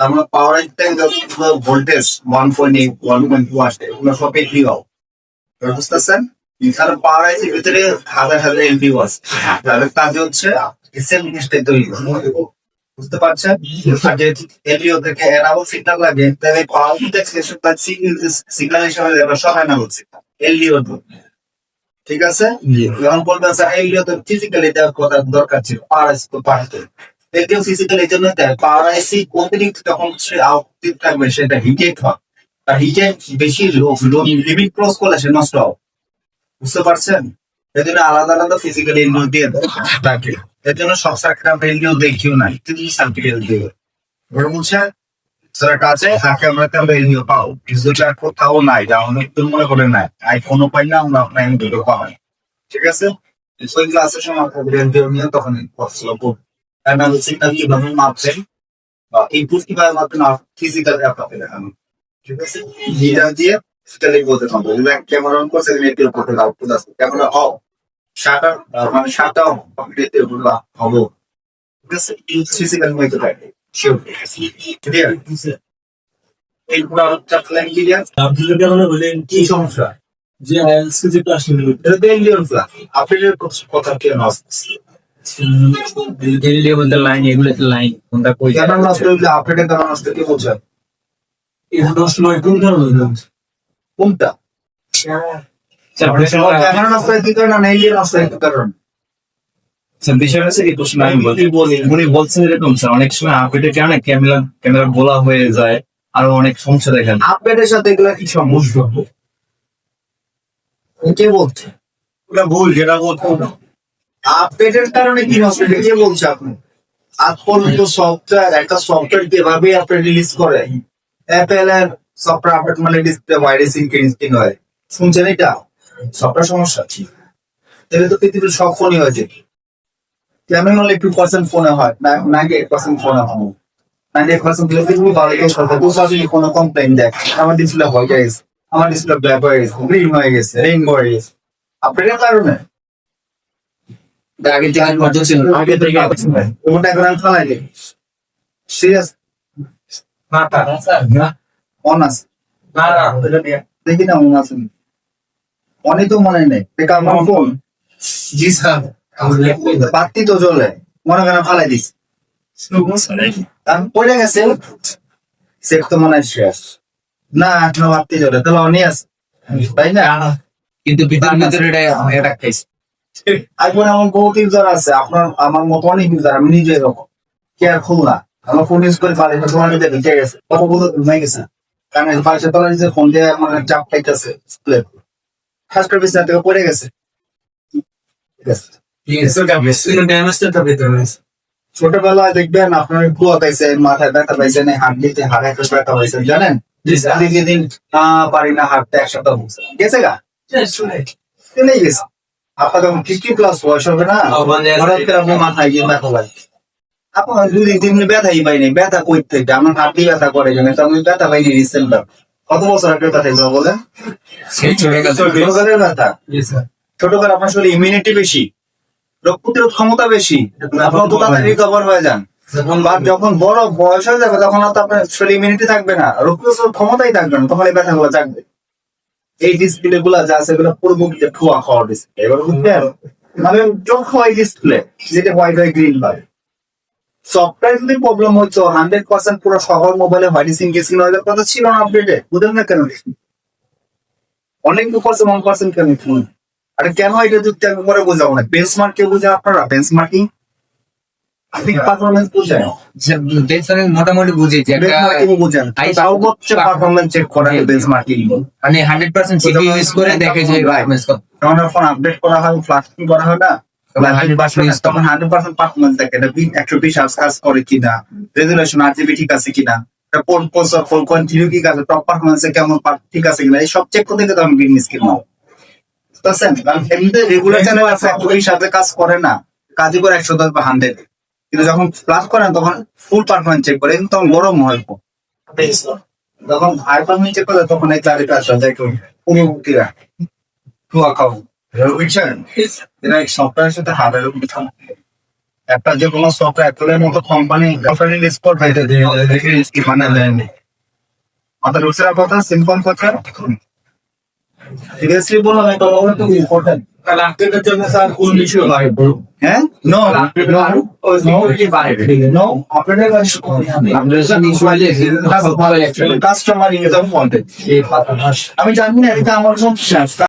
আমরা power voltage one point eight one point two আসে এগুলো সব এলপিও বুঝতেছেন? কারণ পাওয়ার ভিতরে হাজার হাজার এলপিও আছে। তাদের কাজ হচ্ছে সেম জিনিসটাই তৈরি বুঝতে পারছেন? আর যে এলপিও থেকে এনাবল সিগন্যাল লাগে তাহলে পাওয়ার এক্সপ্রেশন তার সিগন্যাল হিসাবে সব এনাবল সিগন্যাল এলডিও ঠিক আছে? যখন বলবেন স্যার এলডিও তো ফিজিক্যালি দেওয়ার কথা দরকার ছিল পাওয়ার তো পাঠাতে এলডিও ফিজিক্যালি এই জন্য অতিরিক্ত যখন সে আউটপুট থাকবে সেটা হিটেড হয়। আর হিটে বেশি লিমিট ক্রস করলে সে নষ্ট হবে। বুঝতে পারছেন? এর জন্য আলাদা আলাদা ফিজিক্যাল এলডিও দিয়ে দেয়। তাকে এর জন্য সব দেখিও না। ওরা বলছে স্যার কাছে তাকে আমরা একটা পাও যেটা কোথাও নাই যা অনেক মনে করে নাই। আইফোনও পাই না আমরা আপনার এলডিও পাই ঠিক আছে? ওই ক্লাসের সময় নিয়ে তখন অ্যানালিসিসটা কীভাবে মাপছেন বা ইনপুট কীভাবে মাপছেন আর ফিজিক্যাল আপনাকে দেখানো ঠিক আছে? যেটা দিয়ে সেটা বলতে পারব। ক্যামেরা অন করছে নেটের উপর আউটপুট আছে ক্যামেরা অফ শাটার মানে শাটার নেটের উপর হব ঠিক আছে? ফিজিক্যাল মেথড আছে শিওর ক্লিয়ার এই পুরো চারটা লাইন ক্লিয়ার আপনি বলেন কি সমস্যা? যে আইএলসি এটা কথা কেন আসছে বলতে লাইন এগুলো লাইন কোনটা কই? কেন নষ্ট হইলে আপনাদের কেন নষ্ট কি বলছেন এটা নষ্ট নয় কোন কোনটা? ক্যামেরা নষ্ট কি কারণে না এলিয়ন নষ্ট কি কারণে স্যার, বিষয় হচ্ছে কি প্রশ্ন আমি বলি? উনি বলছেন এরকম স্যার অনেক সময় আপডেটের কারণে ক্যামেরা ক্যামেরা গোলা হয়ে যায় আরও অনেক সমস্যা দেখেন আপনাদের সাথে এগুলা কি সমস্যা কে বলছে? ওটা ভুল যেটা বলতো আপডেটের কারণে কি হয়েছে? কে বলছে আপনি। আজ পর্যন্ত সফটওয়্যার একটা সফটওয়্যার যেভাবে আপনি রিলিজ করে অ্যাপেল এর সফটওয়্যার আপডেট মানে ডিসপ্লে ভাইরাস ইনক্রিজিং হয় শুনছেন এটা? সফটওয়্যার সমস্যা? তাহলে তো পৃথিবীর সব ফোনই হয়েছে কেমন হলে টু পার্সেন্ট ফোনে হয়? নাইনটি এইট পার্সেন্ট ফোনে হয়। নাইনটি এইট পার্সেন্ট পৃথিবী ভালো কেউ সরকার দু পার্সেন্ট কোনো কমপ্লেন দেখ আমার ডিসপ্লে হয়ে গেছে। আমার ডিসপ্লে ব্ল্যাক হয়ে গেছে। গ্রিন হয়ে গেছে। রেইন হয়ে গেছে। আপডেটের কারণে আগে যে ইমার্জেন্সি আগে থেকে ওটা এখন আমি ফালাই দিই সিরিয়াস অন আছে। দেখি না মনে আছে অনেক তো মনে নেই। দেখা আমার ফোন জি স্যার। বাতি তো জ্বলে। মনে করেন ফালাই দিস পড়ে গেছে? সেট তো মনে হয় শেষ। না এখনও বাতি জ্বলে। তাহলে অনেক আছে। তাই না? কিন্তু ভিতরে ভিতরে এটা এটা খাইছে আইফোন এমন বহুত ইউজার আছে আপনার আমার মতো অনেক ইউজার আমি নিজে এরকম। কেয়ারফুল না। আমার ফোন ইউজ করে পারে তোমার মধ্যে ঢুকে গেছে? গেছে। কারণ পাশে ফোন দিয়ে আমার চাপ না থেকে পড়ে গেছে। ঠিক আছে। ছোটবেলায় দেখবেন আপনার কুয়া পাইছে মাথায় ব্যথা পাইছেন হাড্ডিতে হাড়ে ব্যথা পাইছেন জানেন? যেদিন আহ, পারি না হাঁটতে এক সপ্তাহ গেছে গা? চলে গেছে। আপনার যখন ফিফটি প্লাস বয়স হবে না হঠাৎ করে আপনার মাথায় গিয়ে ব্যথা লাগে আপনার দুই দিন ব্যথাই পাইনি ব্যথা কই থেকে? আমার হাঁটতে ব্যথা করে জানেন তো আমি ব্যথা পাইনি রিসেন্ট কত বছর আগে ব্যথা ছিল বলে সেই চলে গেছে। ছোটবেলার ব্যথা? ছোটবেলা আপনার শরীরে ইমিউনিটি বেশি রোগ প্রতিরোধ ক্ষমতা বেশি আপনার তো তাড়াতাড়ি রিকভার হয়ে যান। যখন বড় বয়স হয়ে যাবে তখন আর তো আপনার শরীরে ইমিউনিটি থাকবে না রোগ প্রতিরোধ ক্ষমতাই থাকবে না তখন এই ব্যথাগুলো জাগবে এই ডিসপ্লে গুলা যা আছে এগুলো পুরো মুখে ঠোয়া খাওয়ার ডিসপ্লে এবার বুঝলেন মানে চোখ হয় ডিসপ্লে যেটা হোয়াইট হয় গ্রিন হয়। সফটওয়্যার যদি প্রবলেম হচ্ছে হান্ড্রেড পার্সেন্ট পুরো শহর মোবাইলে হোয়াইট সিং গেছিল হওয়ার কথা ছিল না আপডেটে বুঝলেন না কেন? অনেক দু পার্সেন্ট ওয়ান পার্সেন্ট কেন আরে কেন এটা যুক্তি আমি পরে বোঝাবো না? বেঞ্চমার্ক কে বুঝে আপনারা? বেঞ্চমার্কিং পারফরমেন্স বুঝেন টেনশনের মোটামুটি বুঝি যে বেঞ্চমার্কিং বুঝেন I- সর্বোচ্চ পারফরমেন্স চেক করা বেঞ্চমার্কিং মানে hundred percent C P use করে দেখে যে পারফরমেন্স কত যখন ফোন আপডেট করা হয় ফ্লাশ করা হয় না তখন 100% তখন হান্ড্রেড পার্সেন্ট পারফরমেন্স দেখে এটা একশো বিশ কাজ করে কিনা রেজুলেশন আর জিবি ঠিক আছে কিনা প্রসেসর ফোন কন্টিনিউ ঠিক আছে টপ পারফরমেন্সে কেমন ঠিক আছে কিনা এই সব চেক করতে গেলে আমি গ্রিন স্কিল নাও। বুঝতেছেন কারণ এমনিতে রেগুলার চ্যানেল আছে একই সাথে কাজ করে না কাজই করে একশো দশ বা হান্ড্রেড কিন্তু যখন প্লাস করেন তখন ফুল পারফরমেন্স চেক করে কিন্তু তখন গরম হয় যখন হাই পারফরমেন্স চেক করে তখন এই ক্লারিটি আসে দেখুন পুরো টুয়া খাও বুঝছেন? এটা সফটওয়্যারের সাথে হার্ডওয়্যারের একটা যে কোনো সফটওয়্যার অ্যাপেলের মতো কোম্পানি স্পট হইতে দিয়ে দেখে মানে দেয়নি মাথা ঢুকছে কথা সিম্পল কথা সিরিয়াসলি বলো আমি তো বলতে ইম্পর্টেন্ট জন্য স্যার কোন হ্যাঁ? নো নো আপনাদের কাছে কাস্টমার ইন দ্য ফন্ট আমি জানি না এটা আমার সমস্যা